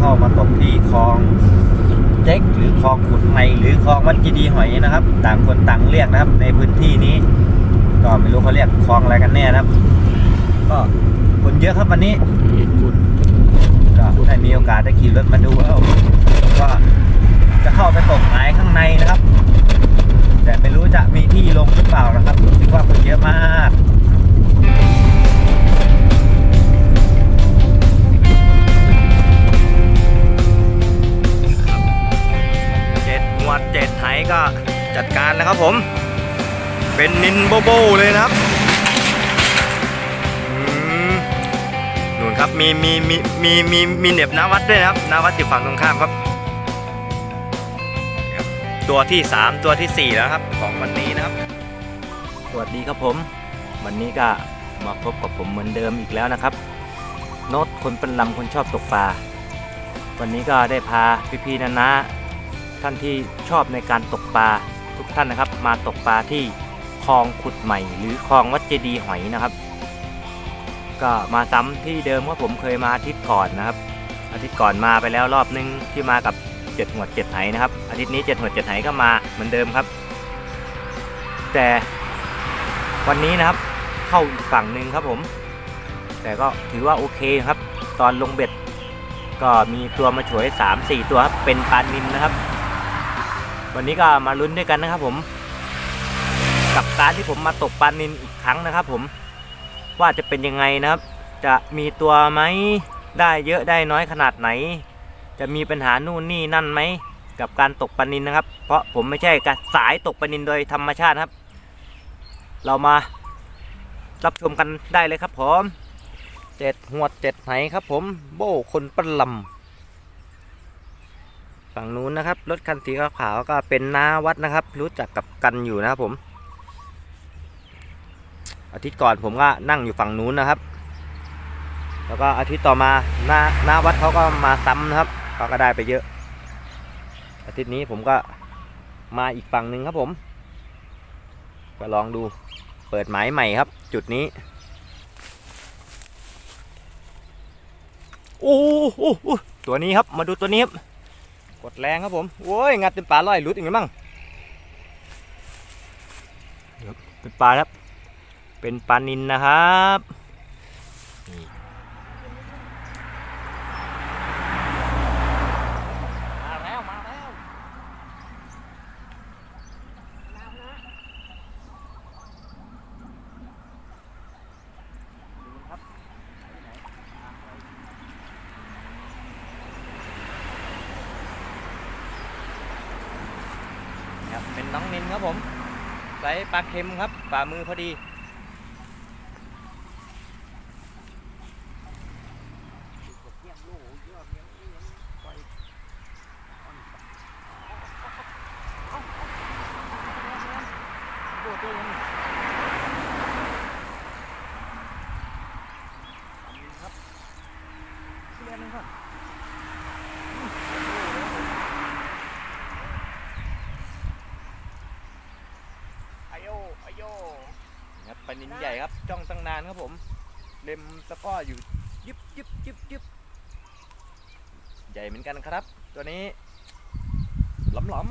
เข้ามาตกที่คลองเจ๊กหรือคลองขุดไมหรือคลองวัดจีดีหอยนะครับ ต่างคนต่างเรียกนะครับ ในพื้นที่นี้ ก็ไม่รู้เขาเรียกคลองอะไรกันแน่นะครับ ก็คนเยอะครับวันนี้ก็ได้มีโอกาสได้ขี่รถมาดูแล้วก็จะเข้าไปตกหมายข้างในนะครับ แต่ไม่รู้จะมีที่ลงหรือเปล่านะครับรู้สึกว่าคนเยอะมาก จัดการนะครับผม เป็นนินโบโบเลยนะครับอืมนู่นครับมีมีมีมีมีมีเหน็บนาวัดด้วยนะครับนาวัดอยู่ฝั่งตรงข้ามครับ ตัวที่ 3 ตัวทีสี่ 4 แล้วครับของวันนี้นะครับ สวัสดีครับผม วันนี้ก็มาพบกับผมเหมือนเดิมอีกแล้วนะครับ โน้ตคนเป็นลำคนชอบตกปลาวันนี้ก็ได้พาพี่ๆนะนะท่านที่ชอบในการตกปลา ทุกท่านนะครับ มาตกปลาที่คลองขุดใหม่ หรือคลองวัดเจดีหอยนะครับ ก็มาซ้ำที่เดิมว่าผมเคยมาอาทิตย์ก่อนนะครับ อาทิตย์ก่อนมาไปแล้วรอบนึงที่มากับเจ็ดหัวเจ็ดไหนะครับ อาทิตย์นี้เจ็ดหัวเจ็ดไหก็มาเหมือนเดิมครับ แต่วันนี้นะครับเข้าอีกฝั่งหนึ่งครับผม แต่ก็ถือว่าโอเคครับ ตอนลงเบ็ด ก็มีตัวมาฉวย 3 4 ตัวครับเป็นปลานินนะครับ วันนี้ก็มาลุ้นด้วยกันนะครับผม กับการที่ผมมาตกปลานินอีกครั้งนะครับผม ว่าจะเป็นยังไงนะครับ จะมีตัวไหมได้เยอะได้น้อยขนาดไหน จะมีปัญหานู่นนี่นั่นไหมกับการตกปลานินนะครับ เพราะผมไม่ใช่การสายตกปลานินโดยธรรมชาติครับ เรามารับชมกันได้เลยครับผมเจ็ดหัวเจ็ดไหครับผม โบ้คนปลำ ฝั่งนู้นนะครับ รถคันสีขาวก็เป็นน้าวัดนะครับ รู้จักกับกันอยู่นะครับผม อาทิตย์ก่อนผมก็นั่งอยู่ฝั่งนู้นนะครับ แล้วก็อาทิตย์ต่อมาหน้าหน้าวัดเขาก็มาซ้ำนะครับเขาก็ได้ไปเยอะ อาทิตย์นี้ผมก็มาอีกฝั่งหนึ่งครับผม ก็ลองดูเปิดหมายใหม่ครับ จุดนี้โอ้โหโอ้โหตัวนี้ครับ มาดูตัวนี้ครับ กดแรงครับผมโอ้ยงัดเป็นปลาลอยหลุดอีกแล้วมั้งเดี๋ยวเป็นปลาครับ เป็นปลานินนะครับนี่มาแล้ว มาแล้ว ดูครับ ครับเป็นน้องนิน ครับผมไซส์ปลาเค็มครับฝ่ามือพอดีอ โยอโยครับปลานินใหญ่ครับ จ้องตั้งนานครับผม เล็มตะกร้ออยู่ยิบยิบยิบยิบใหญ่เหมือนกันครับ ตัวนี้หล้ำหล้ำ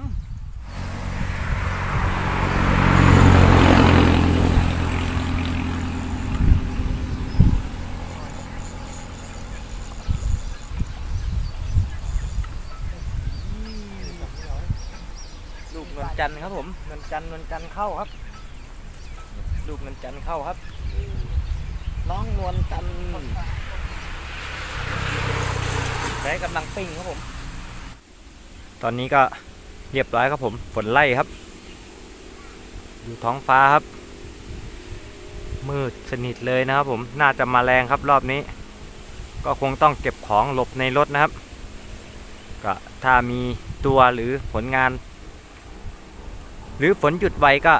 ลูกนวลจันทร์ครับผมนวลจันทร์นวลจันทร์เข้าครับ ลูกนวลจันทร์เข้าครับ น้องนวลจันทร์ใช้กำลังปิ้งครับผม ตอนนี้ก็เรียบร้อยครับผมฝนไล่ครับดูท้องฟ้าครับ มืดสนิทเลยนะครับผมน่าจะมาแรงครับรอบนี้ ก็คงต้องเก็บของหลบในรถนะครับ ก็ถ้ามีตัวหรือผลงาน หรือฝนหยุดไวก็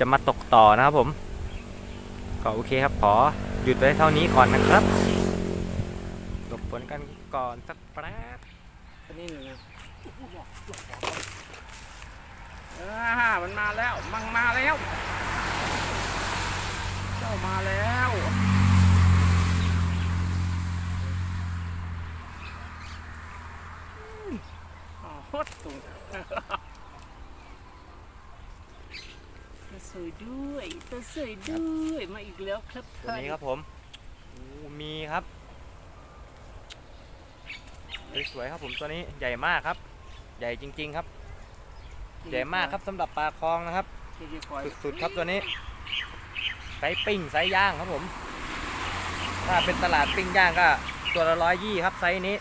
จะมาตกต่อนะครับผม ก็โอเคครับขอหยุดไว้เท่านี้ก่อนนะครับหลบฝนกันก่อนสักแป๊บนี่หนึงนะอ่ามันมาแล้ว มังมาแล้ว เจ้ามาแล้วโคตรสูง วสวยด้วยตัวสวยด้วยมาอีกแล้วครับตัวนี้ครับผมโอ้มีครับสวยๆครับผมตัวนี้ใหญ่มากครับ ใหญ่จริง ๆครับ ใหญ่มากครับสำหรับปลาคลองนะครับ สุดๆครับตัวนี้ไซส์ปิ้งไซส์ย่างครับผม ถ้าเป็นตลาดปิ้งย่างก็ตัวละร้อยยี่ครับไซส์นี้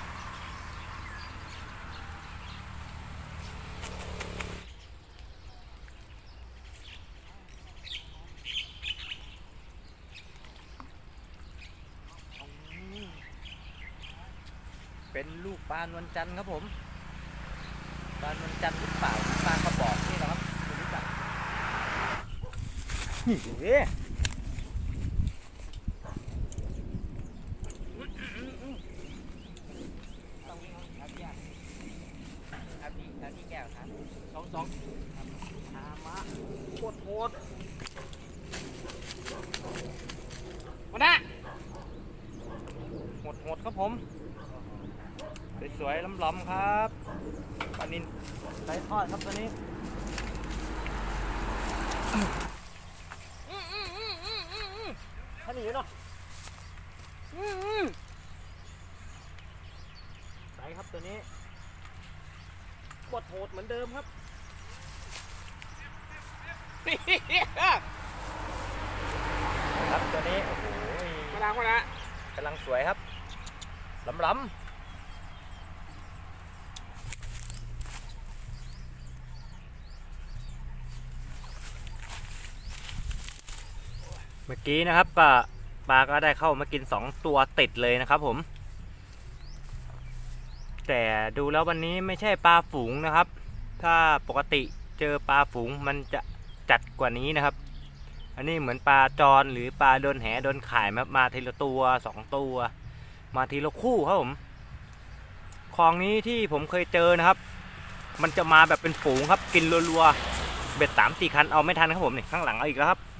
เป็นลูกปลานวลจันทร์ครับผมปลานวลจันทร์หรือเปล่าปลากระบอกนี่แหละครับไม่รู้จักนี่ดูดิต้อครับพี่ครับพี่ครับพี่แก้วครับสองสองตามมาโคตรโหดมาได้หมดหมดครับผม วยๆล้ำๆครับปลานินไส์ทอดครับตัวนี้ถ้าหนีเนาะไส์ครับตัวนี้โคตรโหดเหมือนเดิมครับครับตัวนี้โอ้โหมาดังมาละกำลังสวยครับล้ำๆ เมื่อกี้นะครับปลาปลาก็ได้เข้ามากิน 2 ตัวติดเลยนะครับผม แต่ดูแล้ววันนี้ไม่ใช่ปลาฝูงนะครับ ถ้าปกติเจอปลาฝูงมันจะจัดกว่านี้นะครับ อันนี้เหมือนปลาจรหรือปลาโดนแหโดนข่ายมามาทีละตัวสองตัว มาทีละคู่ครับผมคลองนี้ที่ผมเคยเจอนะครับ มันจะมาแบบเป็นฝูงครับกินรัวๆเบ็ดสามสี่คันเอาไม่ทันครับผมนี่ข้างหลังเอาอีกแล้วครับหืม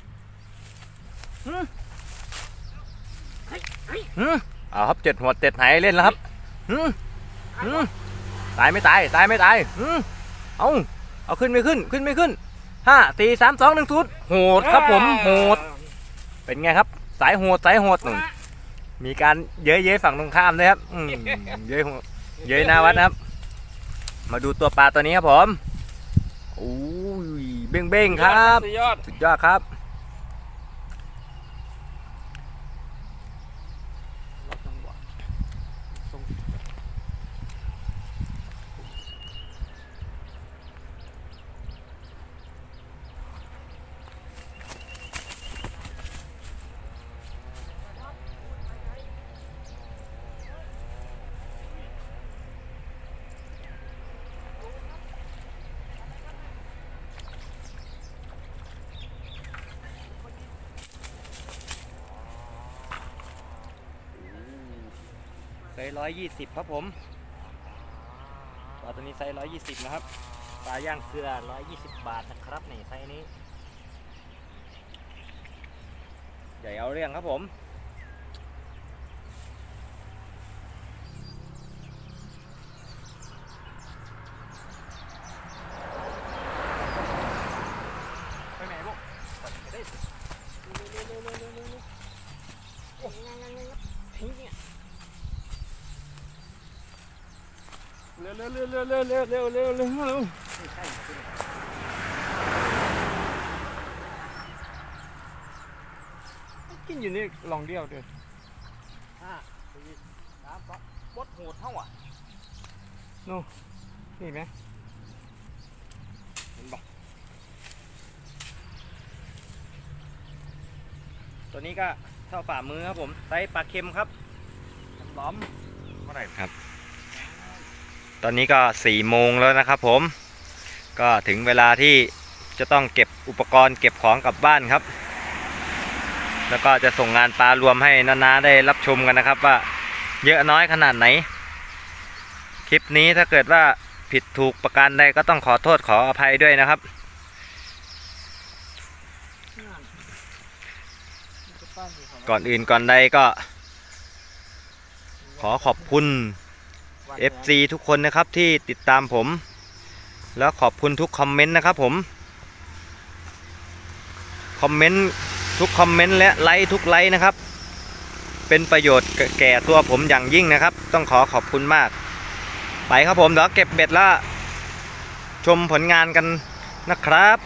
หืม เอาครับเจ็ดหัวเจ็ดไหเล่นแล้วครับหืมหืมตายไม่ตายตายไม่ตายหืมเอาเอาขึ้นไม่ขึ้นขึ้นไม่ขึ้นห้าสี่สามสองหนึ่งศูนย์โหดครับผมโหด เป็นไงครับ สายโหดสายโหดหนุนมีการเย้ยเย้ยฝั่งตรงข้ามด้วยครับอืมเย้ยโหดเย้ยหนาวัดนะครับ มาดูตัวปลาตัวนี้ครับผมโอ้ยเบ้งเบ้งๆครับ สุดยอดสุดยอดครับ ไซร้อยยี่สิบครับผมปลาตัวนี้ไซส์ร้อยยี่สิบนะครับ ปลาย่างเกลือร้อยยี่สิบบาทนะครับในไซส์นี้ ใหญ่เอาเรื่องครับผม ไปไหนลูกไปได้สิ เร็วเร็วเร็วเร็วเร็วเร็วเร็วเร็วเร็วเร็วไม่ใช่ครับพี่กินอยู่นี่ลองเดียวเดียวห้าสี่สามสองบดโหดเท่าอะนี่ไหมเห็นปะตัวนี้ก็เท่าฝ่ามือครับผมไซส์ปลาเค็มครับล้อมเท่าไหร่ครับ ตอนนี้ก็สี่โมงแล้วนะครับผม ก็ถึงเวลาที่จะต้องเก็บอุปกรณ์เก็บของกลับบ้านครับ แล้วก็จะส่งงานปลารวมให้นานาได้รับชมกันนะครับว่าเยอะน้อยขนาดไหน คลิปนี้ถ้าเกิดว่าผิดถูกประการใดก็ต้องขอโทษขออภัยด้วยนะครับก่อนอื่นก่อนใดก็ ขอขอบคุณ FC ทุกคนนะครับที่ติดตามผม แล้วขอบคุณทุกคอมเมนต์นะครับผมคอมเมนต์ทุกคอมเมนต์และไลค์ทุกไลค์นะครับ เป็นประโยชน์แก่ตัวผมอย่างยิ่งนะครับ ต้องขอขอบคุณมาก ไปครับผมเดี๋ยวเก็บเบ็ดแล้วชมผลงานกันนะครับ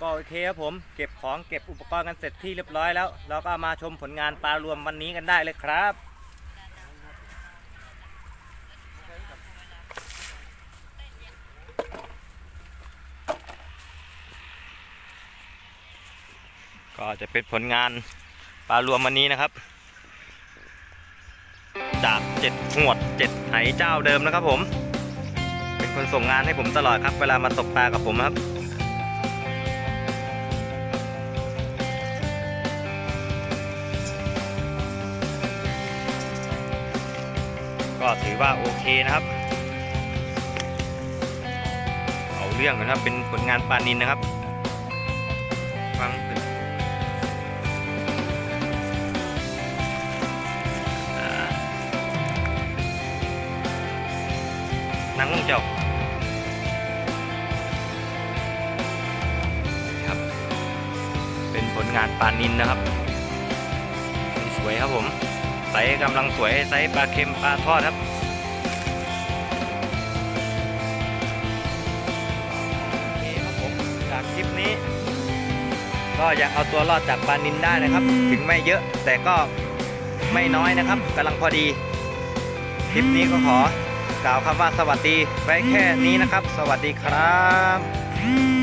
ก็โอ เคครับผมเก็บของเก็บอุปกรณ์กันเสร็จที่เรียบร้อยแล้ว เราก็มาชมผลงานปลารวมวันนี้กันได้เลยครับก็จะเป็นผลงานปลารวมวันนี้นะครับ จากเจ็ดหวดเจ็ดไหเจ้าเดิมนะครับผม เป็นคนส่งงานให้ผมตลอดครับ เวลามาตกปลากับผมครับ ก็ถือว่าโอเคนะครับ เอาเรื่องนะครับเป็นผลงานปานินนะครับฟังตึกนั่งลงเจ้าครับ เป็นผลงานปานินนะครับ สวยครับผม สกำลังสวยไซส์ปลาเค็มปลาทอดครับโอเคครับผมจากคลิปนี้ ก็ยังเอาตัวรอดจากปลานินได้นะครับ ถึงไม่เยอะแต่ก็ไม่น้อยนะครับกำลังพอดี คลิปนี้ก็ขอกล่าวคำว่าสวัสดีไว้แค่นี้นะครับ สวัสดีครับ